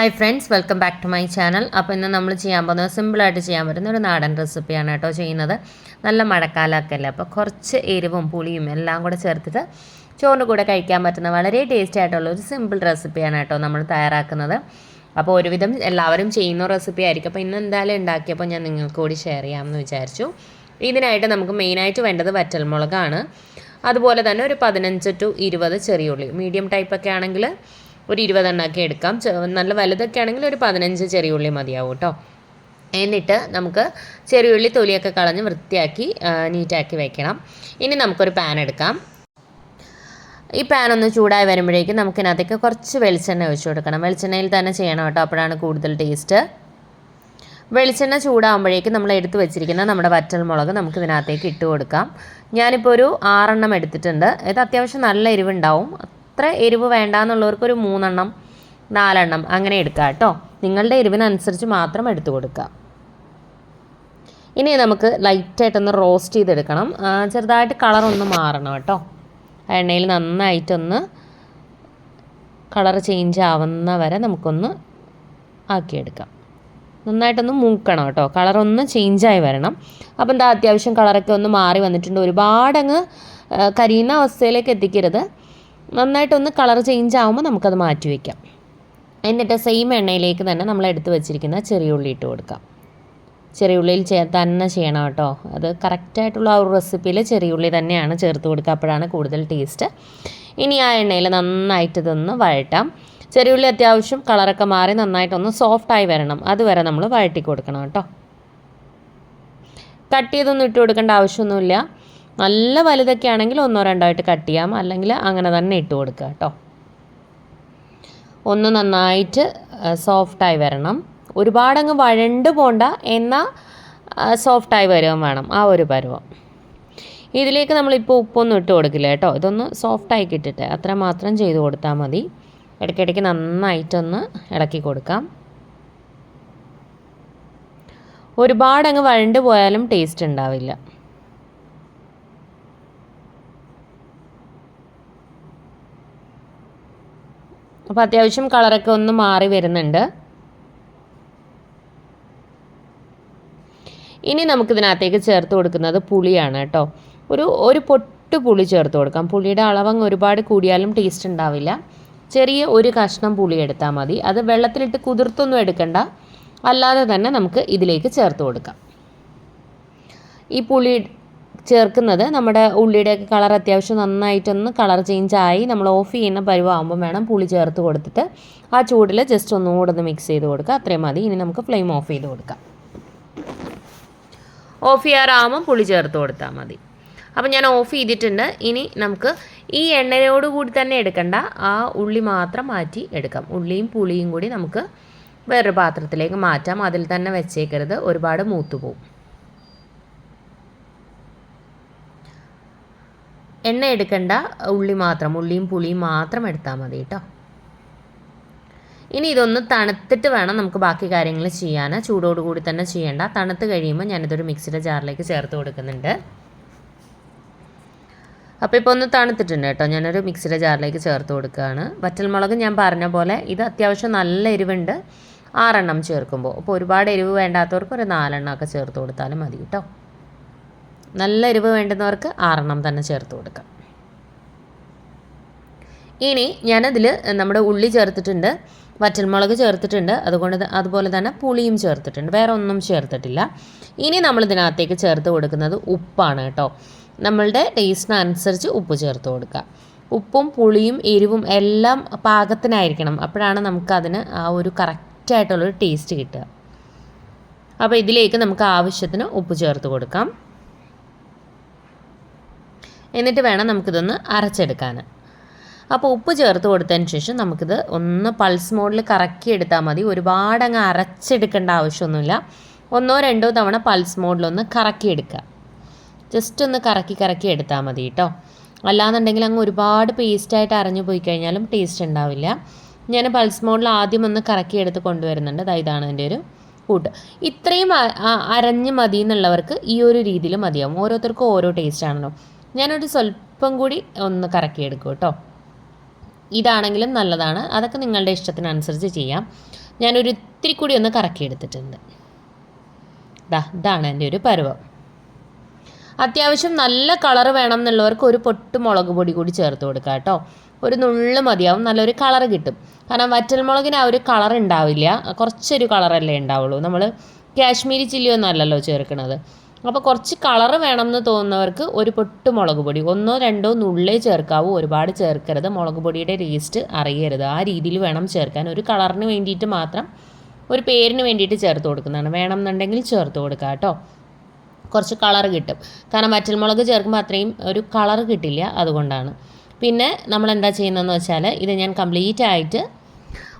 Hi friends welcome back to my channel അപ്പോൾ ഇന്ന് നമ്മൾ ചെയ്യാൻ പോകുന്നത് സിമ്പിളായിട്ട് ചെയ്യാൻ പറ്റുന്ന ഒരു നാടൻ റെസിപ്പിയാണ് കേട്ടോ ചെയ്യുന്നത്. നല്ല മഴക്കാലമൊക്കെ അല്ലേ? അപ്പോൾ കുറച്ച് എരിവും പുളിയും എല്ലാം കൂടെ ചേർത്തിട്ട് ചോറിന്റെ കൂടെ കഴിക്കാൻ പറ്റുന്ന വളരെ ടേസ്റ്റി ആയിട്ടുള്ള ഒരു സിമ്പിൾ റെസിപ്പിയാണ് കേട്ടോ നമ്മൾ തയ്യാറാക്കുന്നത്. അപ്പോൾ ഒരുവിധം എല്ലാവരും ചെയ്യുന്ന റെസിപ്പി ആയിരിക്കും. അപ്പോൾ ഇന്ന് എന്തായാലും ഉണ്ടാക്കിയപ്പോൾ ഞാൻ നിങ്ങൾക്ക് കൂടി ഷെയർ ചെയ്യാമെന്ന് വിചാരിച്ചു. ഇതിനായിട്ട് നമുക്ക് മെയിനായിട്ട് വേണ്ടത് വറ്റൽമുളകാണ്. അതുപോലെ തന്നെ ഒരു പതിനഞ്ച് ടു ഇരുപത് ചെറിയുള്ളി. മീഡിയം ടൈപ്പൊക്കെ ആണെങ്കിൽ ഒരു ഇരുപതെണ്ണമൊക്കെ എടുക്കാം. നല്ല വലുതൊക്കെ ആണെങ്കിൽ ഒരു പതിനഞ്ച് ചെറിയുള്ളി മതിയാവും കേട്ടോ എന്നിട്ട് നമുക്ക് ചെറിയുള്ളി തൊലിയൊക്കെ കളഞ്ഞ് വൃത്തിയാക്കി നീറ്റാക്കി വെക്കണം. ഇനി നമുക്കൊരു പാൻ എടുക്കാം. ഈ പാൻ ഒന്ന് ചൂടായി വരുമ്പോഴേക്കും നമുക്കിനകത്തേക്ക് കുറച്ച് വെളിച്ചെണ്ണ ഒഴിച്ചു കൊടുക്കണം. വെളിച്ചെണ്ണയിൽ തന്നെ ചെയ്യണം കേട്ടോ അപ്പോഴാണ് കൂടുതൽ ടേസ്റ്റ്. വെളിച്ചെണ്ണ ചൂടാകുമ്പോഴേക്കും നമ്മൾ എടുത്ത് വെച്ചിരിക്കുന്ന നമ്മുടെ വറ്റൽ മുളക് നമുക്ക് ഇതിനകത്തേക്ക് ഇട്ട് കൊടുക്കാം. ഞാനിപ്പോൾ ഒരു ആറെണ്ണം എടുത്തിട്ടുണ്ട്. ഇത് അത്യാവശ്യം നല്ല എരിവുണ്ടാവും. അത്ര എരിവ് വേണ്ട എന്നുള്ളവർക്ക് ഒരു മൂന്നെണ്ണം നാലെണ്ണം അങ്ങനെ എടുക്കാം കേട്ടോ. നിങ്ങളുടെ എരിവിനനുസരിച്ച് മാത്രം എടുത്തു കൊടുക്കുക. ഇനി നമുക്ക് ലൈറ്റായിട്ടൊന്ന് റോസ്റ്റ് ചെയ്തെടുക്കണം. ചെറുതായിട്ട് കളറൊന്ന് മാറണം കേട്ടോ. എണ്ണയിൽ നന്നായിട്ടൊന്ന് കളർ ചേഞ്ച് ആവുന്ന വരെ നമുക്കൊന്ന് ആക്കിയെടുക്കാം. നന്നായിട്ടൊന്ന് മൂക്കണം കേട്ടോ. കളറൊന്ന് ചേഞ്ചായി വരണം. അപ്പോൾ എന്താ അത്യാവശ്യം കളറൊക്കെ ഒന്ന് മാറി വന്നിട്ടുണ്ട്. ഒരുപാടങ്ങ് കരിയുന്ന അവസ്ഥയിലേക്ക് എത്തിക്കരുത്. നന്നായിട്ടൊന്ന് കളർ ചേഞ്ച് ആകുമ്പോൾ നമുക്കത് മാറ്റി വയ്ക്കാം എന്നിട്ട് സെയിം എണ്ണയിലേക്ക് തന്നെ നമ്മൾ എടുത്ത് വെച്ചിരിക്കുന്ന ചെറിയ ഉള്ളി ഇട്ട് കൊടുക്കാം. ചെറിയ ഉള്ളിയിൽ ചേ തന്നെ ചെയ്യണം കേട്ടോ. അത് കറക്റ്റായിട്ടുള്ള ആ ഒരു റെസിപ്പിയിൽ ചെറിയ ഉള്ളി തന്നെയാണ് ചേർത്ത് കൊടുക്കുക. അപ്പോഴാണ് കൂടുതൽ ടേസ്റ്റ് ഇനി ആ എണ്ണയിൽ നന്നായിട്ട് ഇതൊന്ന് വഴട്ടാം ചെറിയ ഉള്ളി അത്യാവശ്യം കളറൊക്കെ മാറി നന്നായിട്ടൊന്ന് സോഫ്റ്റായി വരണം. അതുവരെ നമ്മൾ വഴറ്റി കൊടുക്കണം കേട്ടോ. കട്ട് ചെയ്തൊന്നും ഇട്ട് കൊടുക്കേണ്ട ആവശ്യമൊന്നുമില്ല. നല്ല വലുതൊക്കെ ആണെങ്കിൽ ഒന്നോ രണ്ടോ ആയിട്ട് കട്ട് ചെയ്യാം. അല്ലെങ്കിൽ അങ്ങനെ തന്നെ ഇട്ട് കൊടുക്കുക കേട്ടോ. ഒന്ന് നന്നായിട്ട് സോഫ്റ്റായി വരണം. ഒരുപാടങ്ങ് വഴണ്ട് പോണ്ട. എന്നാൽ സോഫ്റ്റായി വരുകയും വേണം. ആ ഒരു പരുവം. ഇതിലേക്ക് നമ്മളിപ്പോൾ ഉപ്പൊന്നും ഇട്ട് കൊടുക്കില്ല കേട്ടോ. ഇതൊന്ന് സോഫ്റ്റായി കിട്ടിട്ട്. അത്ര മാത്രം ചെയ്ത് കൊടുത്താൽ മതി. ഇടയ്ക്കിടയ്ക്ക് നന്നായിട്ടൊന്ന് ഇളക്കി കൊടുക്കാം. ഒരുപാടങ്ങ് വഴണ്ട് പോയാലും ടേസ്റ്റ് ഉണ്ടാവില്ല. അപ്പോൾ അത്യാവശ്യം കളറൊക്കെ ഒന്ന് മാറി വരുന്നുണ്ട്. ഇനി നമുക്കിതിനകത്തേക്ക് ചേർത്ത് കൊടുക്കുന്നത് പുളിയാണ് കേട്ടോ. ഒരു ഒരു പൊട്ട് പുളി ചേർത്ത് കൊടുക്കാം. പുളിയുടെ അളവങ്ങ് ഒരുപാട് കൂടിയാലും ടേസ്റ്റ് ഉണ്ടാവില്ല. ചെറിയ ഒരു കഷ്ണം പുളി എടുത്താൽ മതി. അത് വെള്ളത്തിലിട്ട് കുതിർത്തൊന്നും എടുക്കണ്ട. അല്ലാതെ തന്നെ നമുക്ക് ഇതിലേക്ക് ചേർത്ത് കൊടുക്കാം. ഈ പുളി ചേർക്കുന്നത്. നമ്മുടെ ഉള്ളിയുടെയൊക്കെ കളർ അത്യാവശ്യം നന്നായിട്ടൊന്ന് കളർ ചേഞ്ച് ആയി നമ്മൾ ഓഫ് ചെയ്യുന്ന പരുവാകുമ്പോൾ വേണം പുളി ചേർത്ത് കൊടുത്തിട്ട് ആ ചൂടിൽ ജസ്റ്റ് ഒന്നുകൂടെ ഒന്ന് മിക്സ് ചെയ്ത് കൊടുക്കുക. അത്രയും മതി. ഇനി നമുക്ക് ഫ്ലെയിം ഓഫ് ചെയ്ത് കൊടുക്കാം. ഓഫ് ചെയ്യാറാകുമ്പോൾ പുളി ചേർത്ത് കൊടുത്താൽ മതി. അപ്പം ഞാൻ ഓഫ് ചെയ്തിട്ടുണ്ട്. ഇനി നമുക്ക് ഈ എണ്ണയോട് കൂടി തന്നെ എടുക്കണ്ട. ആ ഉള്ളി മാത്രം മാറ്റി എടുക്കാം. ഉള്ളിയും പുളിയും കൂടി നമുക്ക് വേറൊരു പാത്രത്തിലേക്ക് മാറ്റാം. അതിൽ തന്നെ വെച്ചേക്കരുത്. ഒരുപാട് മൂത്തു എണ്ണ എടുക്കണ്ട ഉള്ളി മാത്രം. ഉള്ളിയും പുളിയും മാത്രം എടുത്താൽ മതി കേട്ടോ ഇനി ഇതൊന്ന് തണുത്തിട്ട് വേണം നമുക്ക് ബാക്കി കാര്യങ്ങൾ ചെയ്യാൻ. ചൂടോട് കൂടി തന്നെ ചെയ്യേണ്ട. തണുത്ത് കഴിയുമ്പോൾ ഞാനിതൊരു മിക്സിയുടെ ജാറിലേക്ക് ചേർത്ത് കൊടുക്കുന്നുണ്ട്. അപ്പോൾ ഇപ്പോൾ ഒന്ന് തണുത്തിട്ടുണ്ട് കേട്ടോ ഞാനൊരു മിക്സിയുടെ ജാറിലേക്ക് ചേർത്ത് കൊടുക്കുകയാണ്. വറ്റൽമുളക് ഞാൻ പറഞ്ഞ പോലെ ഇത് അത്യാവശ്യം നല്ല എരിവുണ്ട്. ആറെണ്ണം ചേർക്കുമ്പോൾ അപ്പോൾ ഒരുപാട് എരിവ് വേണ്ടാത്തവർക്ക് ഒരു നാലെണ്ണമൊക്കെ ചേർത്ത് കൊടുത്താലും മതി കേട്ടോ നല്ല എരിവ് വേണ്ടുന്നവർക്ക് ആറെണ്ണം തന്നെ ചേർത്ത് കൊടുക്കാം. ഇനി ഞാനതിൽ നമ്മുടെ ഉള്ളി ചേർത്തിട്ടുണ്ട് വറ്റൽമുളക് ചേർത്തിട്ടുണ്ട് അതുകൊണ്ട് അതുപോലെ തന്നെ പുളിയും ചേർത്തിട്ടുണ്ട് വേറെ ഒന്നും ചേർത്തിട്ടില്ല. ഇനി നമ്മൾ ഇതിനകത്തേക്ക് ചേർത്ത് കൊടുക്കുന്നത് ഉപ്പാണ് കേട്ടോ. നമ്മളുടെ ടേസ്റ്റിനനുസരിച്ച് ഉപ്പ് ചേർത്ത് കൊടുക്കുക. ഉപ്പും പുളിയും എരിവും എല്ലാം പാകത്തിനായിരിക്കണം. അപ്പോഴാണ് നമുക്കതിന് ആ ഒരു കറക്റ്റായിട്ടുള്ളൊരു ടേസ്റ്റ് കിട്ടുക. അപ്പോൾ ഇതിലേക്ക് നമുക്ക് ആവശ്യത്തിന് ഉപ്പ് ചേർത്ത് കൊടുക്കാം. എന്നിട്ട് വേണം നമുക്കിതൊന്ന് അരച്ചെടുക്കാൻ. അപ്പോൾ ഉപ്പ് ചേർത്ത് കൊടുത്തതിന് ശേഷം നമുക്കിത് ഒന്ന് പൾസ് മോഡിൽ കറക്കി എടുത്താൽ മതി. ഒരുപാട് അങ്ങ് അരച്ചെടുക്കേണ്ട ആവശ്യമൊന്നുമില്ല. ഒന്നോ രണ്ടോ തവണ പൾസ് മോഡിലൊന്ന് കറക്കി എടുക്കുക. ജസ്റ്റ് ഒന്ന് കറക്കി കറക്കി എടുത്താൽ മതി കേട്ടോ. അല്ലാന്നുണ്ടെങ്കിൽ അങ്ങ് ഒരുപാട് പേസ്റ്റായിട്ട് അരഞ്ഞു പോയി കഴിഞ്ഞാലും ടേസ്റ്റ് ഉണ്ടാവില്ല. ഞാൻ പൾസ് മോഡിൽ ആദ്യം ഒന്ന് കറക്കി എടുത്ത് കൊണ്ടുവരുന്നുണ്ട്. അതായത് ഇതാണ് എന്റെ ഒരു കൂട്ട്. ഇത്രയും അരഞ്ഞ് മതി എന്നുള്ളവർക്ക് ഈ ഒരു രീതിയിൽ മതിയാവും. ഓരോരുത്തർക്കും ഓരോ ടേസ്റ്റ് ആണല്ലോ. ഞാനൊരു സ്വല്പം കൂടി ഒന്ന് കറക്കിയെടുക്കും കേട്ടോ ഇതാണെങ്കിലും നല്ലതാണ്. അതൊക്കെ നിങ്ങളുടെ ഇഷ്ടത്തിനനുസരിച്ച് ചെയ്യാം. ഞാനൊരു ഇത്തിരി കൂടി ഒന്ന് കറക്കി എടുത്തിട്ടുണ്ട്. ദാ ഇതാണ് എന്റെ ഒരു പരുവം. അത്യാവശ്യം നല്ല കളർ വേണം എന്നുള്ളവർക്ക് ഒരു പൊട്ട് മുളക് പൊടി കൂടി ചേർത്ത് കൊടുക്കുക കേട്ടോ ഒരു നുള്ളു മതിയാവും. നല്ലൊരു കളർ കിട്ടും. കാരണം വറ്റൽമുളകിന് ആ ഒരു കളർ ഉണ്ടാവില്ല. കുറച്ചൊരു കളറല്ലേ ഉണ്ടാവുള്ളൂ. നമ്മൾ കാശ്മീരി ചില്ലി ഒന്നും അല്ലല്ലോ ചേർക്കുന്നത് അപ്പോൾ കുറച്ച് കളർ വേണമെന്ന് തോന്നുന്നവർക്ക് ഒരു പൊട്ട് മുളക് പൊടി. ഒന്നോ രണ്ടോ നുള്ളേ ചേർക്കാവൂ. ഒരുപാട് ചേർക്കരുത്. മുളക് പൊടിയുടെ ടേസ്റ്റ് അറിയരുത്. ആ രീതിയിൽ വേണം ചേർക്കാൻ. ഒരു കളറിന് വേണ്ടിയിട്ട് മാത്രം ഒരു പേരിന് വേണ്ടിയിട്ട് ചേർത്ത് കൊടുക്കുന്നതാണ്. വേണമെന്നുണ്ടെങ്കിൽ ചേർത്ത് കൊടുക്കുക കേട്ടോ. കുറച്ച് കളർ കിട്ടും. കാരണം വറ്റൽമുളക് ചേർക്കുമ്പോൾ അത്രയും ഒരു കളർ കിട്ടില്ല അതുകൊണ്ടാണ്. പിന്നെ നമ്മൾ എന്താ ചെയ്യുന്നതെന്ന് വെച്ചാൽ ഇത് ഞാൻ കംപ്ലീറ്റ് ആയിട്ട്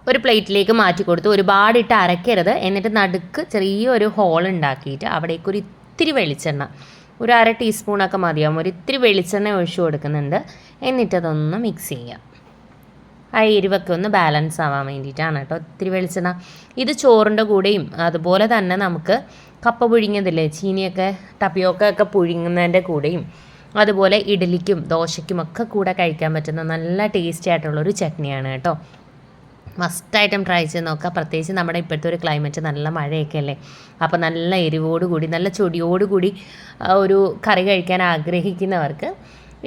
ഒരു പ്ലേറ്റിലേക്ക് മാറ്റി കൊടുത്തു ഒരുപാടിട്ട് അരക്കരുത്. എന്നിട്ട് നടുക്ക് ചെറിയൊരു ഹോൾ ഉണ്ടാക്കിയിട്ട് അവിടേക്ക് ഒരു ഇത്തിരി വെളിച്ചെണ്ണ. ഒരു അര ടീസ്പൂണൊക്കെ മതിയാവും. ഒരിത്തിരി വെളിച്ചെണ്ണ ഒഴിച്ചു കൊടുക്കുന്നുണ്ട്. എന്നിട്ടതൊന്ന് മിക്സ് ചെയ്യാം. ആ എരിവൊക്കെ ഒന്ന് ബാലൻസ് ആവാൻ വേണ്ടിയിട്ടാണ് കേട്ടോ ഒത്തിരി വെളിച്ചെണ്ണ. ഇത് ചോറിന്റെ കൂടെയും അതുപോലെ തന്നെ നമുക്ക് കപ്പ പുഴുങ്ങിയതില്ലേ ചീനിയൊക്കെ ടപ്പിയൊക്കെ ഒക്കെ പുഴുങ്ങുന്നതിന്റെ കൂടെയും അതുപോലെ ഇഡലിക്കും ദോശയ്ക്കും ഒക്കെ കൂടെ കഴിക്കാൻ പറ്റുന്ന നല്ല ടേസ്റ്റി ആയിട്ടുള്ളൊരു ചട്നിയാണ് കേട്ടോ. മസ്റ്റായിട്ടും ട്രൈ ചെയ്ത് നോക്കുക. പ്രത്യേകിച്ച് നമ്മുടെ ഇപ്പോഴത്തെ ഒരു ക്ലൈമറ്റ് നല്ല മഴയൊക്കെ അല്ലേ? അപ്പോൾ നല്ല എരിവോടുകൂടി നല്ല ചൊടിയോടുകൂടി ഒരു കറി കഴിക്കാൻ ആഗ്രഹിക്കുന്നവർക്ക്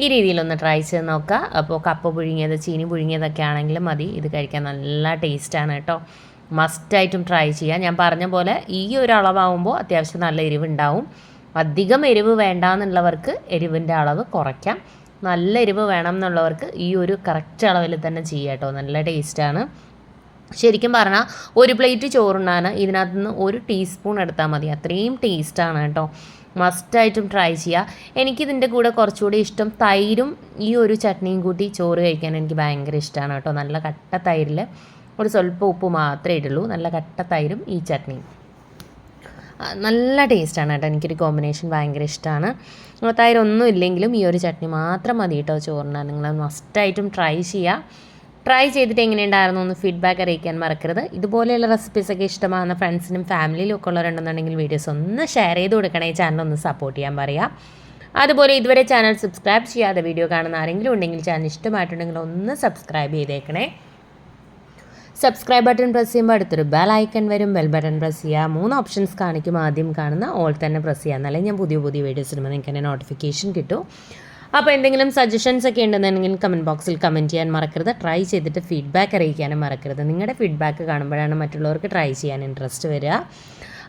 ഈ രീതിയിലൊന്ന് ട്രൈ ചെയ്ത് നോക്കുക. അപ്പോൾ കപ്പ പുഴുങ്ങിയത് ചീനി പുഴുങ്ങിയതൊക്കെ ആണെങ്കിലും മതി. ഇത് കഴിക്കാൻ നല്ല ടേസ്റ്റാണ് കേട്ടോ. മസ്റ്റായിട്ടും ട്രൈ ചെയ്യുക. ഞാൻ പറഞ്ഞ പോലെ ഈ ഒരു അളവാകുമ്പോൾ അത്യാവശ്യം നല്ല എരിവുണ്ടാവും. അധികം എരിവ് വേണ്ട എന്നുള്ളവർക്ക് എരിവിന്റെ അളവ് കുറയ്ക്കാം. നല്ല എരിവ് വേണം എന്നുള്ളവർക്ക് ഈ ഒരു കറക്റ്റ് അളവിൽ തന്നെ ചെയ്യാം കേട്ടോ. നല്ല ടേസ്റ്റാണ്. ശരിക്കും പറഞ്ഞാൽ ഒരു പ്ലേറ്റ് ചോറുണ്ടാണ് ഇതിനകത്ത് നിന്ന് ഒരു ടീസ്പൂൺ എടുത്താൽ മതി. അത്രയും ടേസ്റ്റാണ് കേട്ടോ. മസ്റ്റായിട്ടും ട്രൈ ചെയ്യുക എനിക്കിതിന്റെ കൂടെ കുറച്ചുകൂടി ഇഷ്ടം തൈരും ഈ ഒരു ചട്നിയും കൂട്ടി ചോറ് കഴിക്കാൻ എനിക്ക് ഭയങ്കര ഇഷ്ടമാണ് കേട്ടോ. നല്ല കട്ട തൈരിൽ ഒരു സ്വല്പം ഉപ്പ് മാത്രമേ ഇടുള്ളൂ. നല്ല കട്ട തൈരും ഈ ചട്നിയും. നല്ല ടേസ്റ്റാണ് കേട്ടോ. എനിക്കൊരു കോമ്പിനേഷൻ ഭയങ്കര ഇഷ്ടമാണ് തൈരൊന്നും ഇല്ലെങ്കിലും ഈ ഒരു ചട്നി മാത്രം മതി കേട്ടോ ചോറിനാണ് നിങ്ങൾ മസ്റ്റായിട്ടും ട്രൈ ചെയ്യുക ട്രൈ ചെയ്തിട്ട് എങ്ങനെയുണ്ടായിരുന്നു ഒന്ന് ഫീഡ്ബാക്ക് അറിയിക്കാൻ മറക്കരുത്. ഇതുപോലെയുള്ള റെസിപ്പീസ് ഒക്കെ ഇഷ്ടമാകുന്ന ഫ്രണ്ട്സിനും ഫാമിലിയിലും ഒക്കെ ഉള്ളവരുണ്ടെന്നുണ്ടെങ്കിൽ വീഡിയോസ് ഒന്ന് ഷെയർ ചെയ്ത് കൊടുക്കണേ. ചാനൽ ഒന്ന് സപ്പോർട്ട് ചെയ്യാൻ പറയാം. അതുപോലെ ഇതുവരെ ചാനൽ സബ്സ്ക്രൈബ് ചെയ്യാതെ വീഡിയോ കാണുന്ന ആരെങ്കിലും ഉണ്ടെങ്കിൽ ചാനൽ ഇഷ്ടമായിട്ടുണ്ടെങ്കിൽ ഒന്ന് സബ്സ്ക്രൈബ് ചെയ്തേക്കണേ. സബ്സ്ക്രൈബ് ബട്ടൺ പ്രസ് ചെയ്യുമ്പോൾ അടുത്തൊരു ബെൽ ഐക്കൺ വരും. ബെൽ ബട്ടൺ പ്രസ് ചെയ്യുക മൂന്ന് ഓപ്ഷൻസ് കാണിക്കും. ആദ്യം കാണുന്ന ഓൾ തന്നെ പ്രസ് ചെയ്യുക എന്നാലേ ഞാൻ പുതിയ പുതിയ വീഡിയോസ് ഇടുമ്പോൾ നിങ്ങൾക്ക് തന്നെ നോട്ടിഫിക്കേഷൻ കിട്ടും. അപ്പോൾ എന്തെങ്കിലും സജഷൻസ് ഒക്കെ ഉണ്ടെന്നുണ്ടെങ്കിൽ കമന്റ് ബോക്സിൽ കമന്റ് ചെയ്യാൻ മറക്കരുത്. ട്രൈ ചെയ്തിട്ട് ഫീഡ്ബാക്ക് അറിയിക്കാനും മറക്കരുത്. നിങ്ങളുടെ ഫീഡ്ബാക്ക് കാണുമ്പോഴാണ് മറ്റുള്ളവർക്ക് ട്രൈ ചെയ്യാൻ ഇൻട്രസ്റ്റ് വരിക.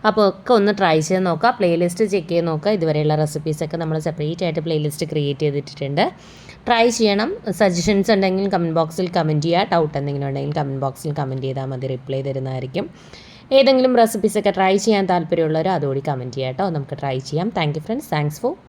അപ്പോൾ ഒക്കെ ഒന്ന് ട്രൈ ചെയ്ത് നോക്കുക. പ്ലേലിസ്റ്റ് ചെക്ക് ചെയ്ത് നോക്കുക. ഇതുവരെയുള്ള റെസിപ്പീസൊക്കെ നമ്മൾ സെപ്പറേറ്റ് ആയിട്ട് പ്ലേലിസ്റ്റ് ക്രിയേറ്റ് ചെയ്തിട്ടുണ്ട് ട്രൈ ചെയ്യണം. സജഷൻസ് ഉണ്ടെങ്കിൽ കമന്റ് ബോക്സിൽ കമന്റ് ചെയ്യുക. ഡൗട്ട് എന്തെങ്കിലും ഉണ്ടെങ്കിൽ കമന്റ് ബോക്സിൽ കമന്റ് ചെയ്താൽ മതി. റിപ്ലൈ തരുന്നതായിരിക്കും. ഏതെങ്കിലും റെസിപ്പീസൊക്കെ ട്രൈ ചെയ്യാൻ താല്പര്യമുള്ളവർ അതുകൂടി കമന്റ് ചെയ്യാം കേട്ടോ. നമുക്ക് ട്രൈ ചെയ്യാം. Thank you friends thanks for